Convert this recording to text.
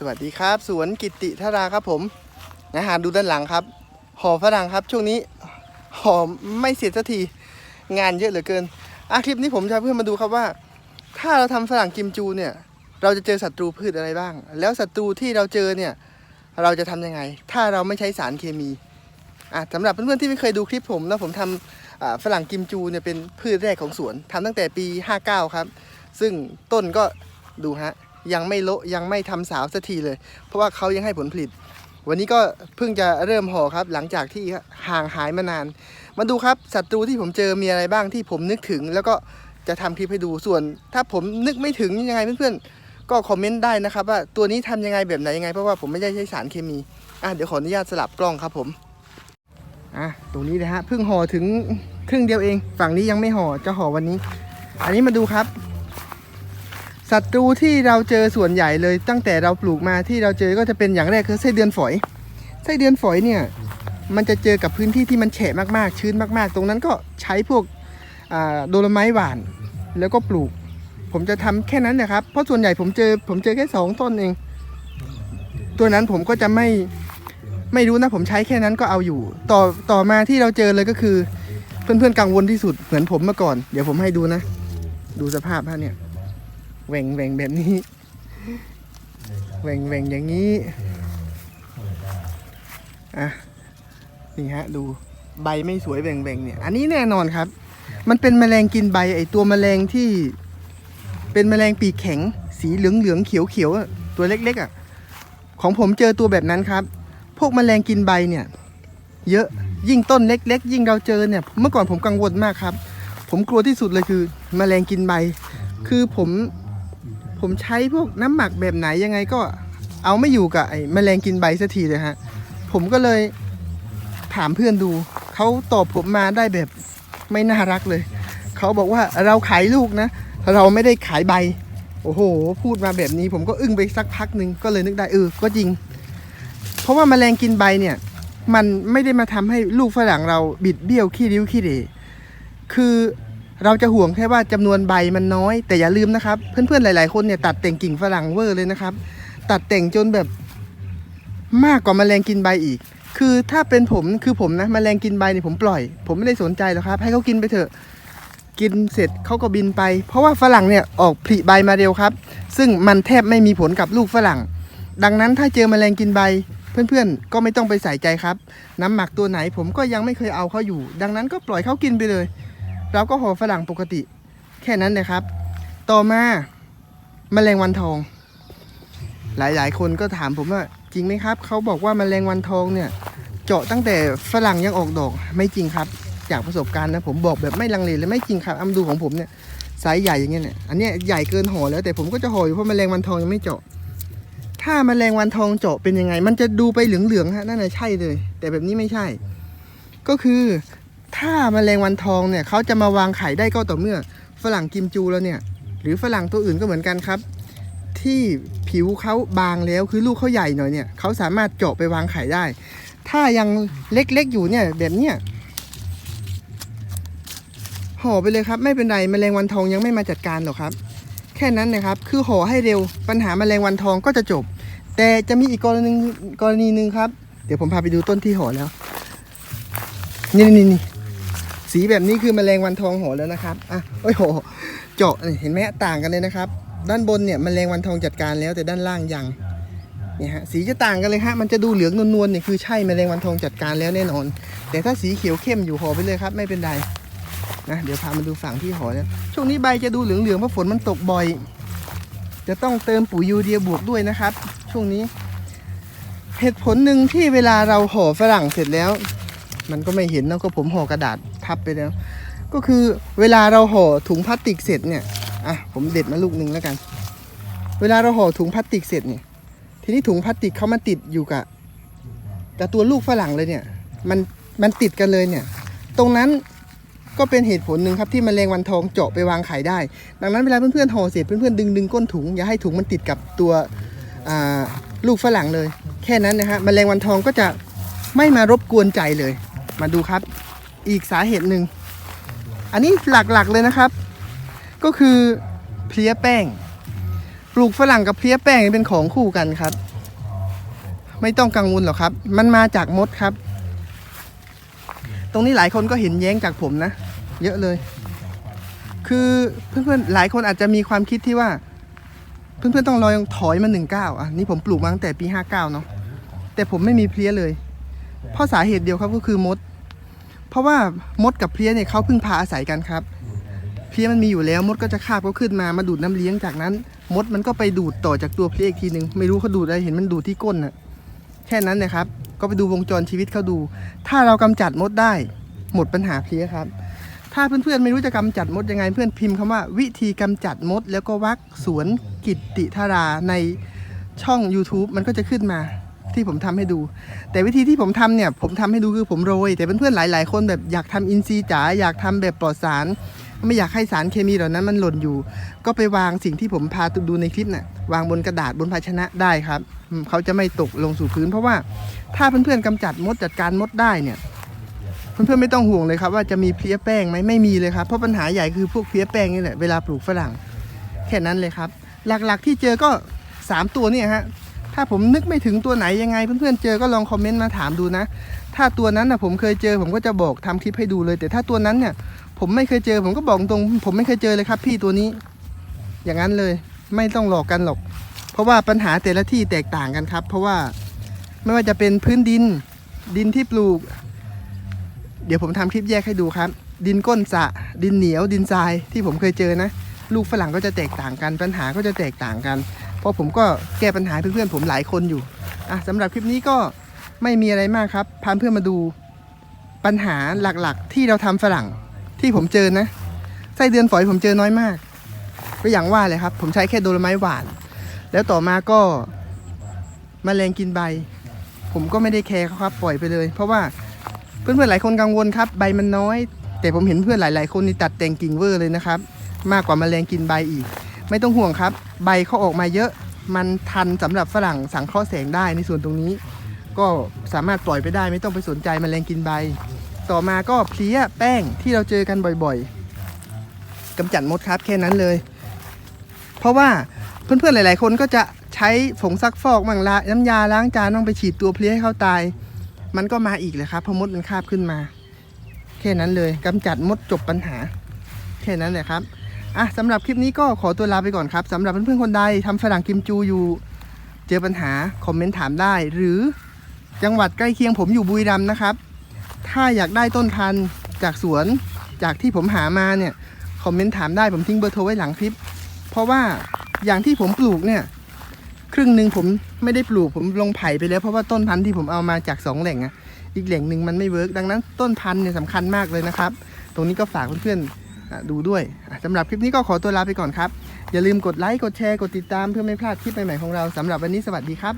สวัสดีครับ สวนกิติธาราครับผมนะฮะดูด้านหลังครับหอฝรั่งครับ ช่วงนี้ห่อไม่เสร็จสักทีงานเยอะเหลือเกินอะคลิปนี้ผมจะเพื่อนมาดูครับว่า ถ้าเราทำฝรั่งกิมจูเนี่ย เราจะเจอศัตรูพืชอะไรบ้าง แล้วศัตรูที่เราเจอเนี่ย เราจะทำยังไง ถ้าเราไม่ใช้สารเคมีอะสำหรับเพื่อนๆที่ไม่เคยดูคลิปผมนะผมทำฝรั่งกิมจูเนี่ยเป็นพืชแรกของสวนทำตั้งแต่ปี 59 ครับ ซึ่งต้นก็ดูฮะ ยังไม่โละยังไม่ทำสาวสักทีเลย เพราะว่าเขายังให้ผลผลิต วันนี้ก็เพิ่งจะเริ่มห่อครับ หลังจากที่ห่างหายมานาน มาดูครับศัตรูที่ผมเจอมีอะไรบ้างที่ผมนึกถึง แล้วก็จะทำคลิปให้ดูส่วน ถ้าผมนึกไม่ถึงยังไงเพื่อนๆก็คอมเมนต์ได้นะครับว่าตัวนี้ทำยังไงแบบไหนยังไงเพราะว่าผมไม่ได้ใช้สารเคมีอะเดี๋ยวขออนุญาตสลับกล้องครับผมอะตรงนี้นะฮะเพิ่งห่อถึงครึ่งเดียวเอง ฝั่งนี้ยังไม่ห่อจะห่อวันนี้ อันนี้มาดูครับ ศัตรูที่เราเจอส่วนใหญ่เลย ตั้งแต่เราปลูกมาที่เราเจอก็จะเป็นอย่างแรกคือไส้เดือนฝอยไส้เดือนฝอยเนี่ยมันจะเจอกับพื้นที่ที่มันแฉะมากๆ ชื้นมากๆ ตรงนั้นก็ใช้พวกโดโลไม้หวาน แล้วก็ปลูก ผมจะทำแค่นั้นนะครับ เพราะส่วนใหญ่ผมเจอผมเจอแค่สองต้นเอง ตัวนั้นผมก็จะไม่ไม่รู้นะผมใช้แค่นั้นก็เอาอยู่ ต่อต่อมาที่เราเจอเลยก็คือ เพื่อนๆกังวลที่สุดเหมือนผมเมื่อก่อน เดี๋ยวผมให้ดูนะ ดูสภาพฮะเนี่ย แหว่งแหว่งแบบนี้แหว่งแหว่งอย่างนี้อะนี่ฮะดูใบไม่สวยแหว่งแหว่งเนี่ย อันนี้แน่นอนครับ มันเป็นแมลงกินใบไอตัวแมลงที่เป็นแมลงปีกแข็ง สีเหลืองเหลืองเขียวเขียวตัวเล็กๆอะของผมเจอตัวแบบนั้นครับ พวกแมลงกินใบเนี่ย เยอะยิ่งต้นเล็ก ๆ ยิ่งเราเจอเนี่ย เมื่อก่อนผมกังวลมากครับ ผมกลัวที่สุดเลยคือแมลงกินใบ คือผม ผมใช้พวกน้ำหมักแบบไหนยังไงก็เอาไม่อยู่กับไอ้แมลงกินใบสักทีเลยฮะ ผมก็เลยถามเพื่อนดู เขาตอบผมมาได้แบบไม่น่ารักเลย เขาบอกว่าเราขายลูกนะ เราไม่ได้ขายใบ โอ้โห พูดมาแบบนี้ผมก็อึ้งไปสักพักหนึ่งก็เลยนึกได้เออ ก็จริง เพราะว่าแมลงกินใบเนี่ย มันไม่ได้มาทำให้ลูกฝรั่งเราบิดเบี้ยวขี้ริ้วขี้เหร่คือ เราจะห่วงแค่ว่าจำนวนใบมันน้อย แต่อย่าลืมนะครับ เพื่อนๆหลายๆคนเนี่ยตัดแต่งกิ่งฝรั่งเวอร์เลยนะครับ ตัดแต่งจนแบบมากกว่าแมลงกินใบอีก คือถ้าเป็นผมคือผมนะแมลงกินใบเนี่ยผมปล่อย ผมไม่ได้สนใจหรอกครับ ให้เขากินไปเถอะกินเสร็จเขาก็บินไป เพราะว่าฝรั่งเนี่ยออกผลิใบมาเร็วครับ ซึ่งมันแทบไม่มีผลกับลูกฝรั่ง ดังนั้นถ้าเจอแมลงกินใบเพื่อนๆ ก็ไม่ต้องไปใส่ใจครับ น้ำหมักตัวไหนผมก็ยังไม่เคยเอาเขาอยู่ ดังนั้นก็ปล่อยเขากินไปเลย เราก็ห่อฝรั่งปกติ แค่นั้นนะครับ ต่อมาแมลงวันทอง หลายๆ คนก็ถามผมว่าจริงไหมครับ เขาบอกว่าแมลงวันทองเนี่ยเจาะตั้งแต่ฝรั่งยังออกดอกไม่จริงครับ จากประสบการณ์นะผมบอกแบบไม่ลังเลเลยไม่จริงครับอามาดูของผมเนี่ยไซส์ใหญ่อย่างเงี้ยเนี่ยอันเนี้ยใหญ่เกินห่อแล้วแต่ผมก็จะห่ออยู่เพราะแมลงวันทองยังไม่เจาะ ถ้าแมลงวันทองเจาะเป็นยังไง มันจะดูไปเหลืองๆฮะนั่นน่ะใช่เลย แต่แบบนี้ไม่ใช่ ก็คือ ถ้าแมลงวันทองเนี่ยเขาจะมาวางไข่ได้ก็ต่อเมื่อฝรั่งกิมจูแล้วเนี่ย หรือฝรั่งตัวอื่นก็เหมือนกันครับ ที่ผิวเขาบางแล้วคือลูกเขาใหญ่หน่อยเนี่ยเขาสามารถเจาะไปวางไข่ได้ ถ้ายังเล็กๆอยู่เนี่ยแบบเนี้ยห่อไปเลยครับ ไม่เป็นไรแมลงวันทองยังไม่มาจัดการหรอกครับ แค่นั้นนะครับคือห่อให้เร็วปัญหาแมลงวันทองก็จะจบ แต่จะมีอีกกรณีกรณีหนึ่งครับ เดี๋ยวผมพาไปดูต้นที่ห่อแล้ว นี่นี่นี่ สีแบบนี้คือแมลงวันทองโหแล้วนะครับอะโอ้โห เจาะเห็นไหมต่างกันเลยนะครับ ด้านบนเนี่ยแมลงวันทองจัดการแล้วแต่ด้านล่างยังเนี่ยฮะสีจะต่างกันเลยฮะมันจะดูเหลืองนวลๆเนี่ยคือใช่แมลงวันทองจัดการแล้วแน่นอน แต่ถ้าสีเขียวเข้มอยู่ห่อไปเลยครับ ไม่เป็นไรนะเดี๋ยวพามาดูฝั่งที่ห่อแล้วช่วงนี้ใบจะดูเหลืองๆเพราะฝนมันตกบ่อย จะต้องเติมปุ๋ยยูเรียบวกด้วยนะครับ ช่วงนี้ เหตุผลหนึ่งที่เวลาเราห่อฝรั่งเสร็จแล้ว มันก็ไม่เห็นนะก็ผมห่อกระดาษ ทับไปแล้ว ก็คือเวลาเราห่อถุงพลาสติกเสร็จเนี่ยอะผมเด็ดมาลูกหนึ่งแล้วกัน เวลาเราห่อถุงพลาสติกเสร็จเนี่ย ทีนี้ถุงพลาสติกเขามาติดอยู่กับกับตัวลูกฝรั่งเลยเนี่ย มันมันติดกันเลยเนี่ย ตรงนั้นก็เป็นเหตุผลหนึ่งครับที่แมลงวันทองเจาะไปวางไข่ได้ ดังนั้นเวลาเพื่อนๆห่อเสร็จเพื่อนๆดึงดึงก้นถุงอย่าให้ถุงมันติดกับตัวลูกฝรั่งเลย แค่นั้นนะฮะแมลงวันทองก็จะไม่มารบกวนใจเลย มาดูครับ อีกสาเหตุหนึ่ง อันนี้หลักๆเลยนะครับ ก็คือเพลี้ยแป้ง ปลูกฝรั่งกับเพลี้ยแป้งเป็นของคู่กันครับ ไม่ต้องกังวลหรอกครับ มันมาจากมดครับ ตรงนี้หลายคนก็เห็นแย้งจากผมนะ เยอะเลย คือเพื่อนๆหลายคนอาจจะมีความคิดที่ว่า เพื่อนๆต้องรอยังถอยมาหนึ่งเก้าอะนี่ผมปลูกมาตั้งแต่ปีห้าเก้าเนาะแต่ผมไม่มีเพลี้ยเลย เพราะสาเหตุเดียวครับก็คือมด ราะว่ามดกับเพลี้ยเนี่ยเขาพึ่งพาอาศัยกันครับ เพลี้ยมันมีอยู่แล้วมดก็จะคาบเขาขึ้นมามาดูดน้ำเลี้ยงจากนั้น มดมันก็ไปดูดต่อจากตัวเพลี้ยอีกทีหนึ่งไม่รู้เขาดูดอะไรเห็นมันดูดที่ก้นน่ะแค่นั้นนะครับ ก็ไปดูวงจรชีวิตเขาดู ถ้าเรากำจัดมดได้ หมดปัญหาเพลี้ยครับ ถ้าเพื่อนๆไม่รู้จะกำจัดมดยังไงเพื่อนพิมพ์คำว่า วิธีกำจัดมด แล้วก็วักสวนกิตติธาราในช่อง YouTube มันก็จะขึ้นมา ที่ผมทำให้ดู แต่วิธีที่ผมทำเนี่ยผมทำให้ดูคือผมโรย แต่เพื่อนๆหลาย ๆ คนแบบอยากทำอินทรีย์จ๋าอยากทำแบบปลอดสาร ไม่อยากให้สารเคมีเหล่านั้นมันหล่นอยู่ ก็ไปวางสิ่งที่ผมพาดูในคลิปน่ะวางบนกระดาษบนภาชนะได้ครับเขาจะไม่ตกลงสู่พื้น เพราะว่าถ้าเพื่อนๆกำจัดมดจัดการมดได้เนี่ยเพื่อนๆไม่ต้องห่วงเลยครับว่าจะมีเพี้ยแป้งไหมไม่มีเลยครับเพราะปัญหาใหญ่คือพวกเพี้ยแป้งนี่แหละเวลาปลูกฝรั่งแค่นั้นเลยครับ หลักๆที่เจอก็ 3 ตัวเนี่ยฮะ ถ้าผมนึกไม่ถึงตัวไหนยังไงเพื่อนๆเจอก็ลองคอมเมนต์มาถามดูนะ ถ้าตัวนั้นนะผมเคยเจอผมก็จะบอกทำคลิปให้ดูเลย แต่ถ้าตัวนั้นเนี่ย ผมไม่เคยเจอผมก็บอกตรง ผมไม่เคยเจอเลยครับ พี่ตัวนี้ อย่างนั้นเลยไม่ต้องหลอกกันหรอก เพราะว่าปัญหาแต่ละที่แตกต่างกันครับ เพราะว่าไม่ว่าจะเป็นพื้นดินดินที่ปลูก เดี๋ยวผมทำคลิปแยกให้ดูครับ ดินก้นสะ ดินเหนียวดินทรายที่ผมเคยเจอนะ ลูกฝรั่งก็จะแตกต่างกัน ปัญหาก็จะแตกต่างกัน ราะผมก็แก้ปัญหาเพื่อนๆผมหลายคนอยู่อะสำหรับคลิปนี้ก็ไม่มีอะไรมากครับ พาเพื่อนมาดูปัญหาหลักๆ ที่เราทำฝรั่งที่ผมเจอนะไส้เดือนฝอยผมเจอน้อยมาก ก็อย่างว่าเลยครับ ผมใช้แค่โดลไม้หวาน แล้วต่อมาก็มแมลงกินใบ ผมก็ไม่ได้แคร์เขาครับปล่อยไปเลย เพราะว่าเพื่อนๆหลายคนกังวลครับใบมันน้อย แต่ผมเห็นเพื่อนหลาย ๆ คนนี่ตัดแต่งกิ่งเวอร์เลยนะครับ มากกว่าแมลงกินใบอีก ไม่ต้องห่วงครับ ใบเขาออกมาเยอะ มันทันสำหรับฝรั่งสังเคราะห์แสงได้ในส่วนตรงนี้ ก็สามารถปล่อยไปได้ไม่ต้องไปสนใจแมลงกินใบ ต่อมาก็เพลี้ยแป้งที่เราเจอกันบ่อยๆกำจัดมดครับแค่นั้นเลย เพราะว่าเพื่อนๆหลายๆ คนก็จะใช้ผงซักฟอกมังละน้ำยาล้างจานต้องไปฉีดตัวเพลี้ยให้เขาตาย มันก็มาอีกเลยครับเพราะมดมันคาบขึ้นมา แค่นั้นเลยกำจัดมดจบปัญหา แค่นั้นแหละครับ อะสำหรับคลิปนี้ก็ขอตัวลาไปก่อนครับสำหรับเพื่อนๆคนใดทำฝรั่งกิมจูอยู่ เจอปัญหาคอมเมนต์ถามได้ หรือจังหวัดใกล้เคียงผมอยู่บุรีรัมย์นะครับ ถ้าอยากได้ต้นพันธุ์จากสวนจากที่ผมหามาเนี่ยคอมเมนต์ถามได้ผมทิ้งเบอร์โทรไว้หลังคลิป เพราะว่าอย่างที่ผมปลูกเนี่ยครึ่งหนึ่งผมไม่ได้ปลูกผมลงไผ่ไปแล้วเพราะว่าต้นพันธุ์ที่ผมเอามาจากสองแหล่งอะอีกแหล่งหนึ่งมันไม่เวิร์กดังนั้นต้นพันธุ์เนี่ยสำคัญมากเลยนะครับ ตรงนี้ก็ฝากเพื่อนๆ ดูด้วยสำหรับคลิปนี้ก็ขอตัวลาไปก่อนครับ อย่าลืมกดไลค์ กดแชร์ กดติดตามเพื่อไม่พลาดคลิปใหม่ๆของเราสำหรับวันนี้สวัสดีครับ